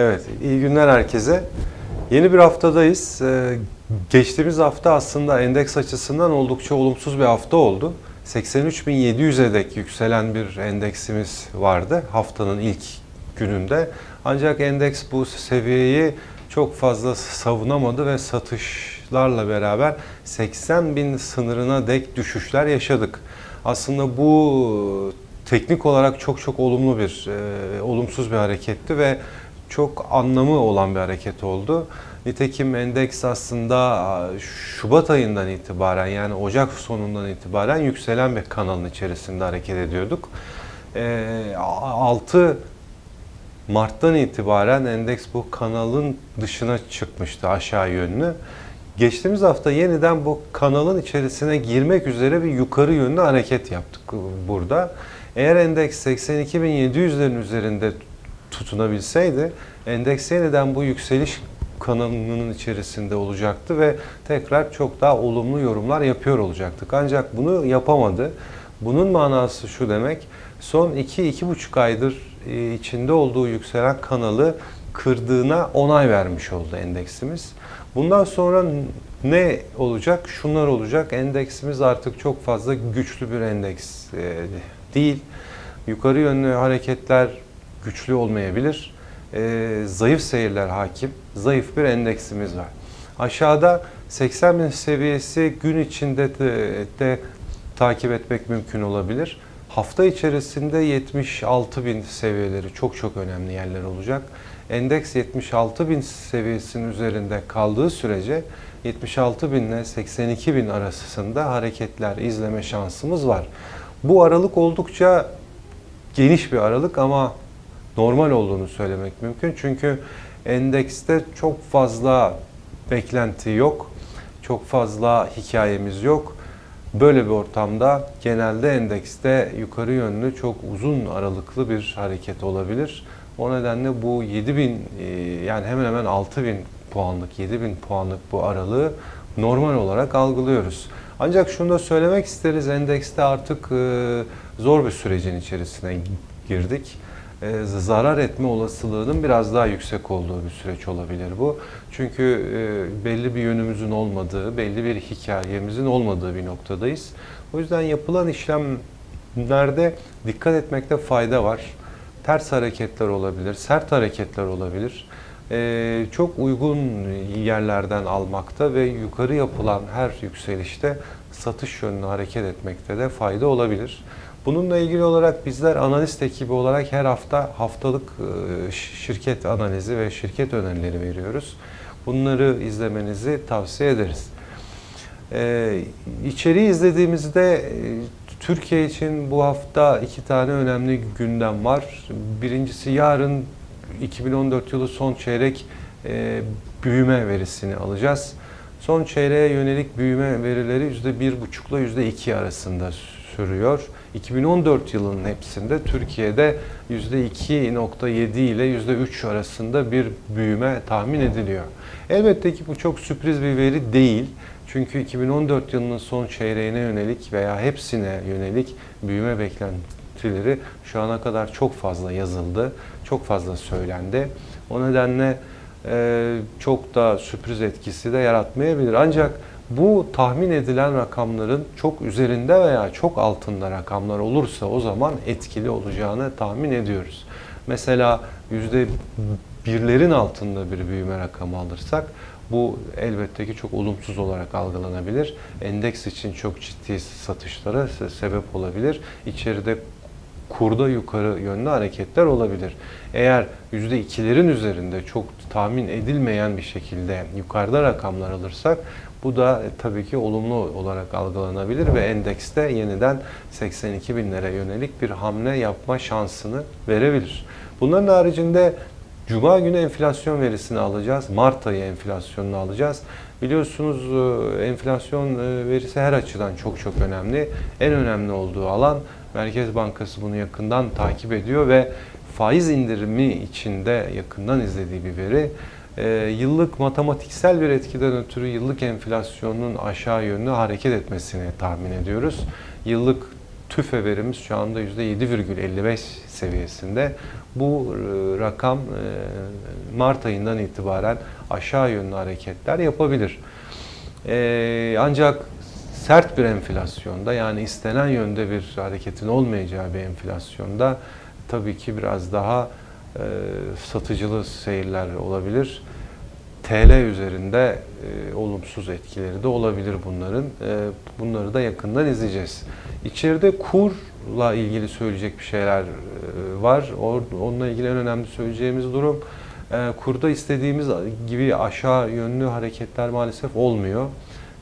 Evet, iyi günler herkese. Yeni bir haftadayız. Ee, Geçtiğimiz hafta aslında endeks açısından oldukça olumsuz bir hafta oldu. 83.700'e dek yükselen bir endeksimiz vardı haftanın ilk gününde. Ancak endeks bu seviyeyi çok fazla savunamadı ve satışlarla beraber 80 bin sınırına dek düşüşler yaşadık. Aslında bu teknik olarak çok çok olumlu bir, e, olumsuz bir hareketti ve çok anlamı olan bir hareket oldu. Nitekim endeks aslında Şubat ayından itibaren yani Ocak sonundan itibaren yükselen bir kanalın içerisinde hareket ediyorduk. E, 6 Mart'tan itibaren endeks bu kanalın dışına çıkmıştı aşağı yönlü. Geçtiğimiz hafta yeniden bu kanalın içerisine girmek üzere bir yukarı yönlü hareket yaptık burada. Eğer endeks 82.700'lerin üzerinde tutunabilseydi endeks yeniden bu yükseliş kanalının içerisinde olacaktı ve tekrar çok daha olumlu yorumlar yapıyor olacaktık. Ancak bunu yapamadı. Bunun manası şu demek, son 2-2,5 aydır e, içinde olduğu yükselen kanalı kırdığına onay vermiş oldu endeksimiz. Bundan sonra ne olacak? Şunlar olacak. Endeksimiz artık çok fazla güçlü bir endeks e, değil. Yukarı yönlü hareketler güçlü olmayabilir. E, zayıf seyirler hakim. Zayıf bir endeksimiz var. Aşağıda 80 bin seviyesi gün içinde de, de takip etmek mümkün olabilir. Hafta içerisinde 76 bin seviyeleri çok çok önemli yerler olacak. Endeks 76 bin seviyesinin üzerinde kaldığı sürece 76 bin ile 82 bin arasında hareketler izleme şansımız var. Bu aralık oldukça geniş bir aralık ama normal olduğunu söylemek mümkün. Çünkü endekste çok fazla beklenti yok. Çok fazla hikayemiz yok. Böyle bir ortamda genelde endekste yukarı yönlü çok uzun aralıklı bir hareket olabilir. O nedenle bu 7000 e, yani hemen hemen 6000 puanlık 7000 puanlık bu aralığı normal olarak algılıyoruz. Ancak şunu da söylemek isteriz endekste artık e, zor bir sürecin içerisine girdik. E, zarar etme olasılığının biraz daha yüksek olduğu bir süreç olabilir bu. Çünkü belli bir yönümüzün olmadığı, belli bir hikayemizin olmadığı bir noktadayız. O yüzden yapılan işlemlerde dikkat etmekte fayda var ters hareketler olabilir, sert hareketler olabilir. Ee, çok uygun yerlerden almakta ve yukarı yapılan her yükselişte satış yönlü hareket etmekte de fayda olabilir. Bununla ilgili olarak bizler analist ekibi olarak her hafta haftalık e, şirket analizi ve şirket önerileri veriyoruz. Bunları izlemenizi tavsiye ederiz. Ee, içeriği izlediğimizde e, Türkiye için bu hafta iki tane önemli gündem var. Birincisi yarın 2014 yılı son çeyrek e, büyüme verisini alacağız. Son çeyreğe yönelik büyüme verileri %1,5 ile %2 arasında sürüyor. 2014 yılının hepsinde Türkiye'de %2.7 ile %3 arasında bir büyüme tahmin ediliyor. Elbette ki bu çok sürpriz bir veri değil. Çünkü 2014 yılının son çeyreğine yönelik veya hepsine yönelik büyüme beklentileri şu ana kadar çok fazla yazıldı, çok fazla söylendi. O nedenle çok da sürpriz etkisi de yaratmayabilir. Ancak bu tahmin edilen rakamların çok üzerinde veya çok altında rakamlar olursa o zaman etkili olacağını tahmin ediyoruz. Mesela yüzde birlerin altında bir büyüme rakamı alırsak bu elbette ki çok olumsuz olarak algılanabilir. Endeks için çok ciddi satışlara sebep olabilir. İçeride kurda yukarı yönlü hareketler olabilir. Eğer %2'lerin üzerinde çok tahmin edilmeyen bir şekilde yukarıda rakamlar alırsak bu da e, tabii ki olumlu olarak algılanabilir ve endekste yeniden 82 binlere yönelik bir hamle yapma şansını verebilir. Bunların haricinde Cuma günü enflasyon verisini alacağız. Mart ayı enflasyonunu alacağız. Biliyorsunuz e, enflasyon e, verisi her açıdan çok çok önemli. En önemli olduğu alan Merkez Bankası bunu yakından takip ediyor ve faiz indirimi içinde yakından izlediği bir veri. E, yıllık matematiksel bir etkiden ötürü yıllık enflasyonun aşağı yönlü hareket etmesini tahmin ediyoruz. Yıllık TÜFE verimiz şu anda %7,55 seviyesinde. Bu e, rakam e, Mart ayından itibaren aşağı yönlü hareketler yapabilir. E, ancak sert bir enflasyonda yani istenen yönde bir hareketin olmayacağı bir enflasyonda tabii ki biraz daha e, satıcılı seyirler olabilir. TL üzerinde e, olumsuz etkileri de olabilir bunların. E, bunları da yakından izleyeceğiz. İçeride kurla ilgili söyleyecek bir şeyler e, var. Or, onunla ilgili en önemli söyleyeceğimiz durum e, kurda istediğimiz gibi aşağı yönlü hareketler maalesef olmuyor.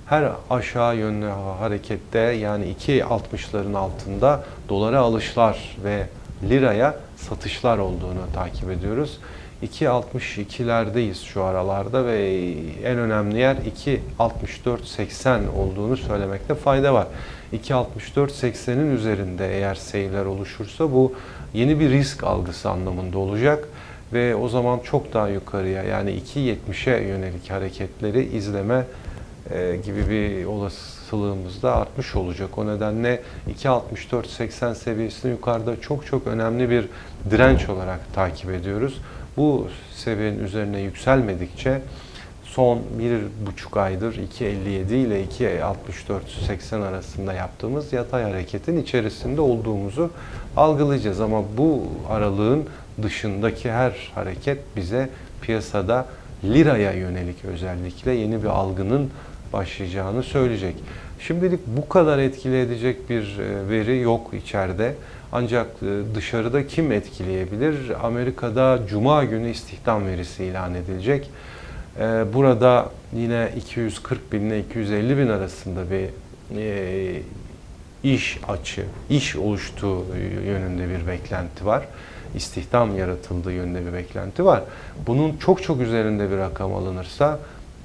Her aşağı yönlü harekette yani 2.60'ların altında dolara alışlar ve liraya satışlar olduğunu takip ediyoruz. 2.62'lerdeyiz şu aralarda ve en önemli yer 2.64.80 olduğunu söylemekte fayda var. 2.64.80'in üzerinde eğer seyirler oluşursa bu yeni bir risk algısı anlamında olacak ve o zaman çok daha yukarıya yani 2.70'e yönelik hareketleri izleme e, gibi bir olasılığımız da artmış olacak. O nedenle 2.64-80 seviyesini yukarıda çok çok önemli bir direnç olarak takip ediyoruz. Bu seviyenin üzerine yükselmedikçe son bir buçuk aydır 2.57 ile 2.64-80 arasında yaptığımız yatay hareketin içerisinde olduğumuzu algılayacağız. Ama bu aralığın dışındaki her hareket bize piyasada liraya yönelik özellikle yeni bir algının başlayacağını söyleyecek. Şimdilik bu kadar etkili edecek bir e, veri yok içeride. Ancak e, dışarıda kim etkileyebilir? Amerika'da Cuma günü istihdam verisi ilan edilecek. E, burada yine 240 bin ile 250 bin arasında bir iş açı, iş oluştuğu yönünde bir beklenti var. İstihdam yaratıldığı yönünde bir beklenti var. Bunun çok çok üzerinde bir rakam alınırsa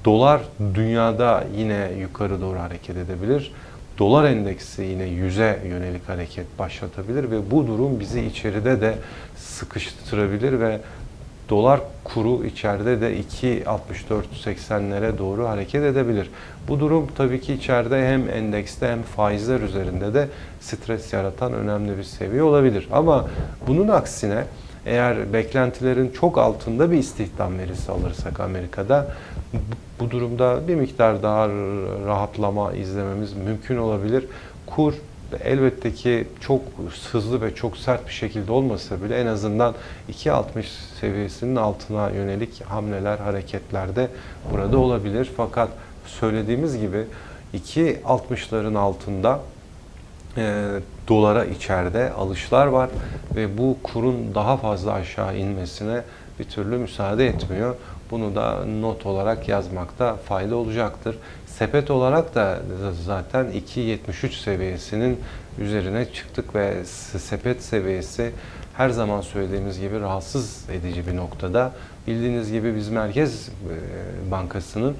Dolar dünyada yine yukarı doğru hareket edebilir. Dolar endeksi yine yüze yönelik hareket başlatabilir ve bu durum bizi içeride de sıkıştırabilir ve dolar kuru içeride de 2.64-80'lere doğru hareket edebilir. Bu durum tabii ki içeride hem endekste hem faizler üzerinde de stres yaratan önemli bir seviye olabilir. Ama bunun aksine eğer beklentilerin çok altında bir istihdam verisi alırsak Amerika'da bu durumda bir miktar daha rahatlama izlememiz mümkün olabilir. Kur elbette ki çok hızlı ve çok sert bir şekilde olmasa bile en azından 2.60 seviyesinin altına yönelik hamleler, hareketlerde burada olabilir. Fakat söylediğimiz gibi 2.60'ların altında e, dolara içeride alışlar var ve bu kurun daha fazla aşağı inmesine bir türlü müsaade etmiyor. Bunu da not olarak yazmakta fayda olacaktır. Sepet olarak da zaten 2.73 seviyesinin üzerine çıktık ve sepet seviyesi her zaman söylediğimiz gibi rahatsız edici bir noktada. Bildiğiniz gibi biz Merkez e, Bankası'nın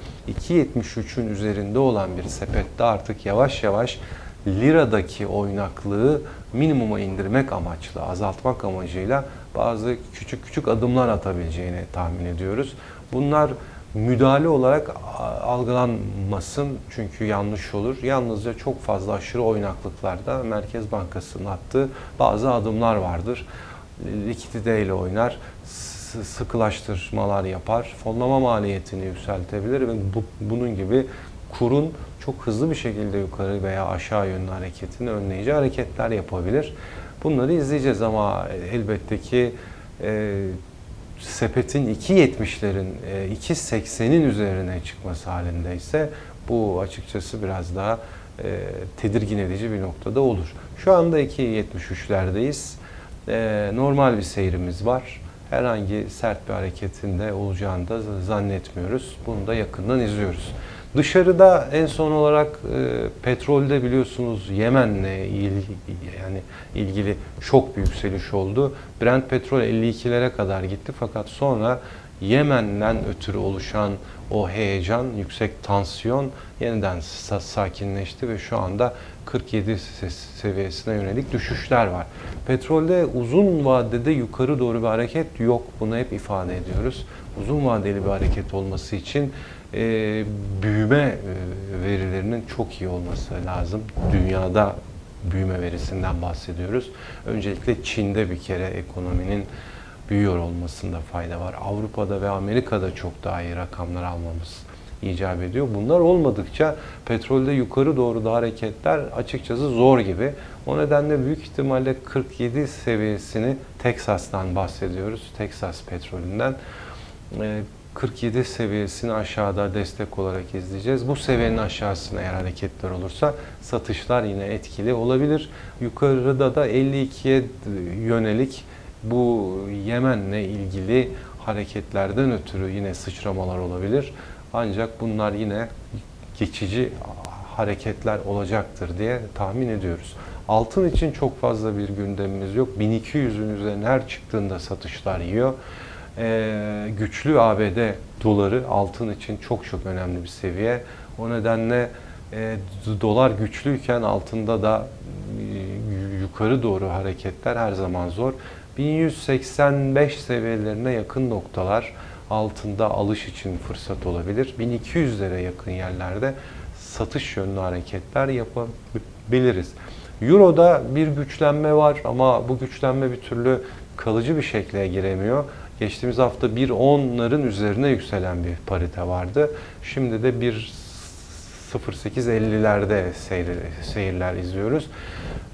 2.73'ün üzerinde olan bir sepette artık yavaş yavaş liradaki oynaklığı minimuma indirmek amaçlı, azaltmak amacıyla bazı küçük küçük adımlar atabileceğini tahmin ediyoruz. Bunlar müdahale olarak algılanmasın çünkü yanlış olur. Yalnızca çok fazla aşırı oynaklıklarda Merkez Bankası'nın attığı bazı adımlar vardır. Likidite ile oynar, sıkılaştırmalar yapar, fonlama maliyetini yükseltebilir ve bu, bunun gibi kurun çok hızlı bir şekilde yukarı veya aşağı yönlü hareketini önleyici hareketler yapabilir. Bunları izleyeceğiz ama elbette ki e, sepetin 2.70'lerin 2.80'in e, üzerine çıkması halindeyse bu açıkçası biraz daha e, tedirgin edici bir noktada olur. Şu anda 2.73'lerdeyiz. E, normal bir seyrimiz var. Herhangi sert bir hareketinde olacağını da zannetmiyoruz. Bunu da yakından izliyoruz. Dışarıda en son olarak e, petrolde biliyorsunuz Yemen'le il, yani ilgili şok bir yükseliş oldu. Brent petrol 52'lere kadar gitti fakat sonra Yemen'den ötürü oluşan o heyecan, yüksek tansiyon yeniden sakinleşti ve şu anda 47 seviyesine yönelik düşüşler var. Petrolde uzun vadede yukarı doğru bir hareket yok. Bunu hep ifade ediyoruz. Uzun vadeli bir hareket olması için e, büyüme verilerinin çok iyi olması lazım. Dünyada büyüme verisinden bahsediyoruz. Öncelikle Çin'de bir kere ekonominin büyüyor olmasında fayda var. Avrupa'da ve Amerika'da çok daha iyi rakamlar almamız icap ediyor. Bunlar olmadıkça petrolde yukarı doğru da hareketler açıkçası zor gibi. O nedenle büyük ihtimalle 47 seviyesini Teksas'tan bahsediyoruz. Teksas petrolünden. Ee, 47 seviyesini aşağıda destek olarak izleyeceğiz. Bu seviyenin aşağısına eğer hareketler olursa satışlar yine etkili olabilir. Yukarıda da 52'ye yönelik bu Yemen'le ilgili hareketlerden ötürü yine sıçramalar olabilir. Ancak bunlar yine geçici hareketler olacaktır diye tahmin ediyoruz. Altın için çok fazla bir gündemimiz yok. 1200'ün üzerine her çıktığında satışlar yiyor. Ee, güçlü ABD doları altın için çok çok önemli bir seviye. O nedenle e, dolar güçlüyken altında da e, yukarı doğru hareketler her zaman zor. 1185 seviyelerine yakın noktalar altında alış için fırsat olabilir. 1200'lere yakın yerlerde satış yönlü hareketler yapabiliriz. Euro'da bir güçlenme var ama bu güçlenme bir türlü kalıcı bir şekle giremiyor. Geçtiğimiz hafta 1.10'ların üzerine yükselen bir parite vardı. Şimdi de 1.0850'lerde seyir, seyirler izliyoruz.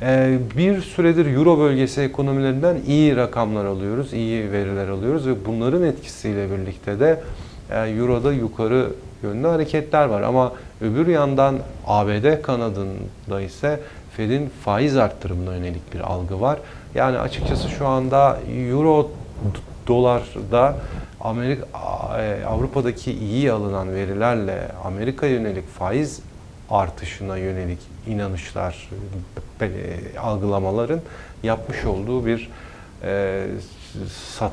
Ee, bir süredir Euro bölgesi ekonomilerinden iyi rakamlar alıyoruz, iyi veriler alıyoruz ve bunların etkisiyle birlikte de e, Euro'da yukarı yönlü hareketler var. Ama öbür yandan ABD kanadında ise Fed'in faiz arttırımına yönelik bir algı var. Yani açıkçası şu anda Euro dolarda Amerika e, Avrupa'daki iyi alınan verilerle Amerika yönelik faiz artışına yönelik inanışlar, e, algılamaların yapmış olduğu bir e, sat,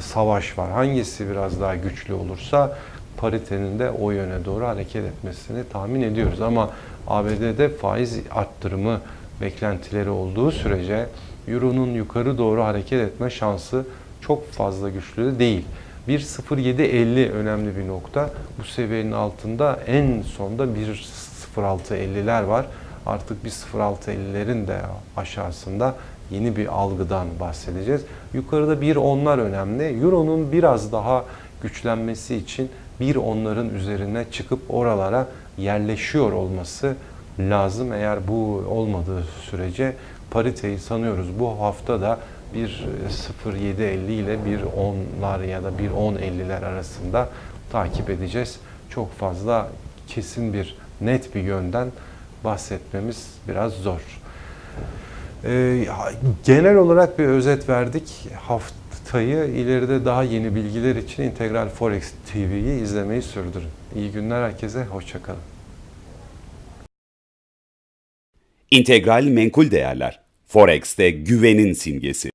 savaş var. Hangisi biraz daha güçlü olursa paritenin de o yöne doğru hareket etmesini tahmin ediyoruz. Ama ABD'de faiz arttırımı beklentileri olduğu sürece Euro'nun yukarı doğru hareket etme şansı çok fazla güçlü değil. 1.0750 önemli bir nokta. Bu seviyenin altında en sonda 1.0650'ler var. Artık 1.0650'lerin de aşağısında yeni bir algıdan bahsedeceğiz. Yukarıda 1.10'lar önemli. Euro'nun biraz daha güçlenmesi için 1.10'ların üzerine çıkıp oralara yerleşiyor olması lazım. Eğer bu olmadığı sürece pariteyi sanıyoruz bu hafta da 1.0750 ile 1.10'lar ya da 1.1050'ler arasında takip edeceğiz. Çok fazla kesin bir net bir yönden bahsetmemiz biraz zor. Ee, genel olarak bir özet verdik. Haftayı ileride daha yeni bilgiler için Integral Forex TV'yi izlemeyi sürdürün. İyi günler herkese, hoşçakalın. İntegral menkul değerler. Forex'te güvenin simgesi.